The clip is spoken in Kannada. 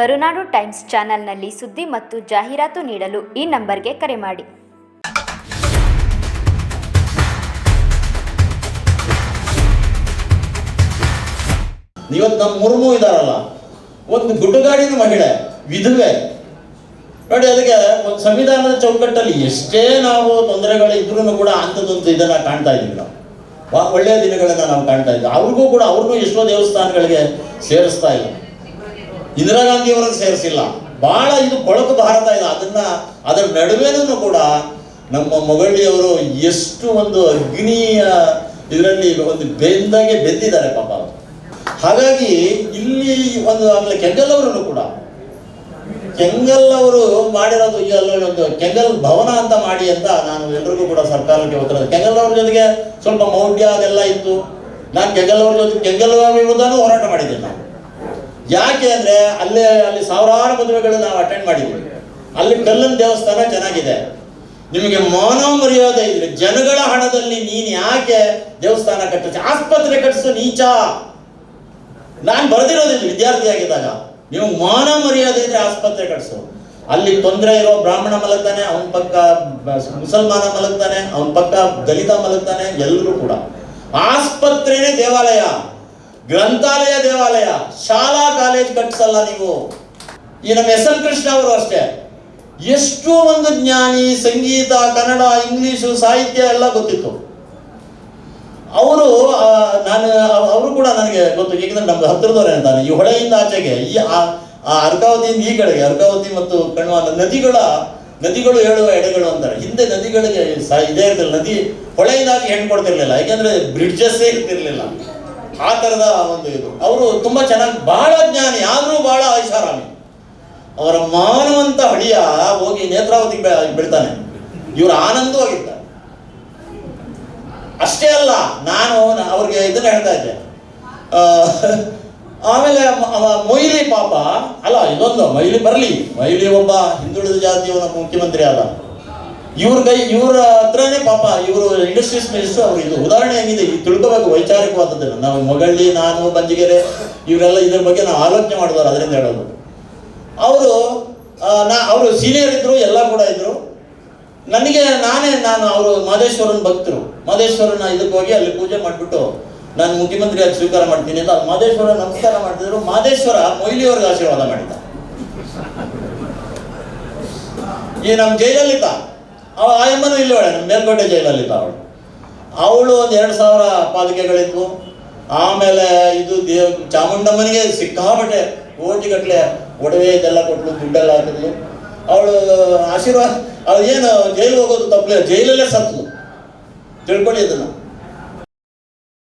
ಕರುನಾಡು ಟೈಮ್ಸ್ ಚಾನೆಲ್ನಲ್ಲಿ ಸುದ್ದಿ ಮತ್ತು ಜಾಹೀರಾತು ನೀಡಲು ಈ ನಂಬರ್ಗೆ ಕರೆ ಮಾಡಿ. ಇವತ್ತು ನಮ್ಮ ಮುರ್ಮು ಇದಾರಲ್ಲ, ಒಂದು ಗುಡ್ಡಗಾಡಿನ ಮಹಿಳೆ, ವಿಧವೆ. ನೋಡಿ, ಅದಕ್ಕೆ ಒಂದು ಸಂವಿಧಾನದ ಚೌಕಟ್ಟಲ್ಲಿ ಎಷ್ಟೇ ನಾವು ತೊಂದರೆಗಳು ಇದ್ರೂ ಕೂಡ ಅಂಥದ್ದೊಂದು ಇದನ್ನ ಕಾಣ್ತಾ ಇದ್ದೀವಿ ನಾವು. ಒಳ್ಳೆಯ ದಿನಗಳನ್ನ ನಾವು ಕಾಣ್ತಾ ಇದ್ದೀವಿ. ಅವ್ರಿಗೂ ಕೂಡ, ಅವ್ರನ್ನೂ ಎಷ್ಟೋ ದೇವಸ್ಥಾನಗಳಿಗೆ ಸೇರಿಸ್ತಾ ಇಲ್ಲ ಇಂದಿರಾ ಗಾಂಧಿ ಅವರನ್ನು ಸೇರಿಸಿಲ್ಲ. ಬಹಳ ಇದು ಕೊಳಕು ಭಾರತ ಇದೆ. ಅದನ್ನ, ಅದರ ನಡುವೆನೂ ಕೂಡ ನಮ್ಮ ಮೊಗಳಿಯವರು ಎಷ್ಟು ಒಂದು ಅಗ್ನಿಯ ಇದರಲ್ಲಿ ಒಂದು ಬೆಂದಾಗೆ ಬೆಂದಿದ್ದಾರೆ ಪಾಪ ಹಾಗಾಗಿ ಇಲ್ಲಿ ಒಂದು ಆಮೇಲೆ ಕೆಂಗಲ್ ಅವರನ್ನು ಕೂಡ. ಕೆಂಗಲ್ ಅವರು ಮಾಡಿರೋದು ಈ ಅಲ್ಲೊಂದು ಒಂದು ಕೆಂಗಲ್ ಭವನ ಅಂತ ಮಾಡಿ ಅಂತ ನಾನು ಎಲ್ರಿಗೂ ಕೂಡ ಸರ್ಕಾರಕ್ಕೆ ಹೋಗ್ತಾರೆ ಕೆಂಗಲ್ ಅವ್ರ ಜೊತೆಗೆ ಸ್ವಲ್ಪ ಮೌಢ್ಯ ಅದೆಲ್ಲ ಇತ್ತು. ನಾನು ಕೆಂಗಲ್ ಅವ್ರ ಜೊತೆ, ಕೆಂಗಲ್ ವಿರುದ್ಧನೂ ಹೋರಾಟ ಮಾಡಿದ್ದೇನೆ ನಾನು. ಯಾಕೆ ಅಂದ್ರೆ ಅಲ್ಲೇ, ಅಲ್ಲಿ ಸಾವಿರಾರು ಮದುವೆಗಳು ನಾವು ಅಟೆಂಡ್ ಮಾಡಿದ್ವಿ. ಅಲ್ಲಿ ಕಲ್ಲನ್ ದೇವಸ್ಥಾನ ಚೆನ್ನಾಗಿದೆ. ನಿಮಗೆ ಮಾನವ ಮರ್ಯಾದೆ ಇದ್ರೆ ಜನಗಳ ಹಣದಲ್ಲಿ ನೀನ್ ಯಾಕೆ ದೇವಸ್ಥಾನ ಕಟ್ಟಿಸಿ ಆಸ್ಪತ್ರೆ ಕಟ್ಟಿಸು ನೀಚ. ನಾನು ಬರೆದಿರೋದಿಲ್ಲ ವಿದ್ಯಾರ್ಥಿಯಾಗಿದ್ದಾಗ ನೀವು ಮಾನವ ಮರ್ಯಾದೆ ಇದ್ರೆ ಆಸ್ಪತ್ರೆ ಕಟ್ಸು. ಅಲ್ಲಿ ತೊಂದರೆ ಇರೋ ಬ್ರಾಹ್ಮಣ ಮಲಗ್ತಾನೆ, ಅವನ ಪಕ್ಕ ಮುಸಲ್ಮಾನ ಮಲಗ್ತಾನೆ, ಅವನ ಪಕ್ಕ ದಲಿತ ಮಲಗ್ತಾನೆ ಎಲ್ಲರೂ ಕೂಡ. ಆಸ್ಪತ್ರೆನೇ ದೇವಾಲಯ. ಗ್ರಂಥಾಲಯ, ದೇವಾಲಯ, ಶಾಲಾ, ಕಾಲೇಜ್ ಕಟ್ಟಿಸಲ್ಲ ನೀವು. ಈ ನಮ್ಮ ಎಸ್ ಎಲ್ ಕೃಷ್ಣ ಅವರು ಅಷ್ಟೇ. ಎಷ್ಟು ಒಂದು ಜ್ಞಾನಿ, ಸಂಗೀತ, ಕನ್ನಡ, ಇಂಗ್ಲಿಷು, ಸಾಹಿತ್ಯ ಎಲ್ಲ ಗೊತ್ತಿತ್ತು. ಅವರು ನಾನು, ಅವರು ಕೂಡ ನನಗೆ ಗೊತ್ತು, ಏಕೆಂದ್ರೆ ನಮ್ಗೆ ಹತ್ತಿರದವರೇ ಅಂತಾನೆ. ಈ ಹೊಳೆಯಿಂದ ಆಚೆಗೆ, ಈ, ಆ ಅರ್ಕಾವತಿಯಿಂದ ಈ ಕಡೆಗೆ ಅರ್ಕಾವತಿ ಮತ್ತು ಕಣ್ವ ನದಿಗಳ, ನದಿಗಳು ಹೇಳುವ ಎಡೆಗಳು ಅಂತಾರೆ. ಹಿಂದೆ ನದಿಗಳಿಗೆ ಇದೇ ಇರ್ತಿಲ್ಲ ನದಿ ಹೊಳೆಯಿಂದಾಗಿ ಹೆಣ್ಣು ಕೊಡ್ತಿರ್ಲಿಲ್ಲ. ಯಾಕೆಂದ್ರೆ ಬ್ರಿಡ್ಜಸ್ಸೇ ಇರ್ತಿರ್ಲಿಲ್ಲ. ಆ ಥರದ ಒಂದು ಇದು. ಅವರು ತುಂಬಾ ಚೆನ್ನಾಗಿ, ಬಹಳ ಜ್ಞಾನಿ, ಆದರೂ ಬಹಳ ಐಷಾರಾಮಿ. ಅವರ ಮಾನವಂತ ಹಳಿಯ ಹೋಗಿ ನೇತ್ರಾವತಿ ಬಿಡ್ತಾನೆ ಇವರು ಆನಂದವಾಗಿರ್ತಾರೆ ಅಷ್ಟೇ ಅಲ್ಲ, ನಾನು ಅವ್ರಿಗೆ ಇದನ್ನ ಹೇಳ್ತಾ ಇದ್ದೆ. ಆಮೇಲೆ ಮೊಯ್ಲಿ ಪಾಪ, ಅಲ್ಲ, ಇದೊಂದು ಮೈಲಿ ಬರಲಿ. ಮೈಲಿ ಒಬ್ಬ ಹಿಂದುಳಿದ ಜಾತಿಯವನ ಮುಖ್ಯಮಂತ್ರಿ ಆದ. ಇವ್ರ ಕೈ, ಇವ್ರ ಹತ್ರನೇ ಪಾಪ ಇವರು ಇಂಡಸ್ಟ್ರೀಸ್ ಮಿನಿಸ್ಟರ್ ಅವ್ರು ಇದು. ಉದಾಹರಣೆ ಹೆಂಗಿದೆ, ಈ ತಿಳ್ಕೋಬೇಕು ವೈಚಾರಿಕವಾದದ್ದನ್ನು ನಾವು ಮೊಗಳ್ಳಿ ನಾನು, ಬಂಜಿಗೆರೆ, ಇವರೆಲ್ಲ ಇದ್ರ ಬಗ್ಗೆ ನಾವು ಆಲೋಚನೆ ಮಾಡಿದವರು ಅದರಿಂದ ಹೇಳೋದು. ಅವರು ನಾ, ಅವರು ಸೀನಿಯರ್ ಇದ್ರು, ಎಲ್ಲ ಕೂಡ ಇದ್ರು. ನನಗೆ ನಾನೇ, ನಾನು ಅವರು ಮಾದೇಶ್ವರನ ಭಕ್ತರು. ಮಾದೇಶ್ವರನ ಇದಕ್ಕೆ ಹೋಗಿ ಅಲ್ಲಿ ಪೂಜೆ ಮಾಡಿಬಿಟ್ಟು ನಾನು ಮುಖ್ಯಮಂತ್ರಿಯಾಗಿ ಸ್ವೀಕಾರ ಮಾಡ್ತೀನಿ ಅಂತ ಮಾದೇಶ್ವರ ನಮಸ್ಕಾರ ಮಾಡ್ತಿದ್ರು. ಮಾದೇಶ್ವರ ಮೊಯ್ಲಿ ಅವ್ರಿಗೆ ಆಶೀರ್ವಾದ ಮಾಡಿದ್ದ. ಈ ನಮ್ಮ ಜೈಲಲ್ಲಿದ್ದ. ಅವ ಆಯಮ್ಮನೂ ಇಲ್ಲವಳೆ ಮೇಲ್ಕೋಟೆ ಜೈಲಲ್ಲಿದ್ದ ಅವಳು. ಅವಳು ಒಂದು ಎರಡು ಸಾವಿರ ಪಾಲಿಕೆಗಳಿದ್ವು. ಆಮೇಲೆ ಇದು ದೇವ್, ಚಾಮುಂಡಮ್ಮನಿಗೆ ಸಿಕ್ಕಾಪಟ್ಟೆ ಕೋಟಿಗಟ್ಟಲೆ ಒಡವೆ ಇದೆಲ್ಲ ಕೊಟ್ಲು, ದುಡ್ಡೆಲ್ಲ ಹಾಕಿದ್ಲು ಅವಳು ಆಶೀರ್ವಾದ ಅವಳು ಏನು ಜೈಲು ಹೋಗೋದು ತಪ್ಪಲೆ ಜೈಲಲ್ಲೇ ಸತ್ತು. ತಿಳ್ಕೊಳ್ಳಿ ಅದನ್ನ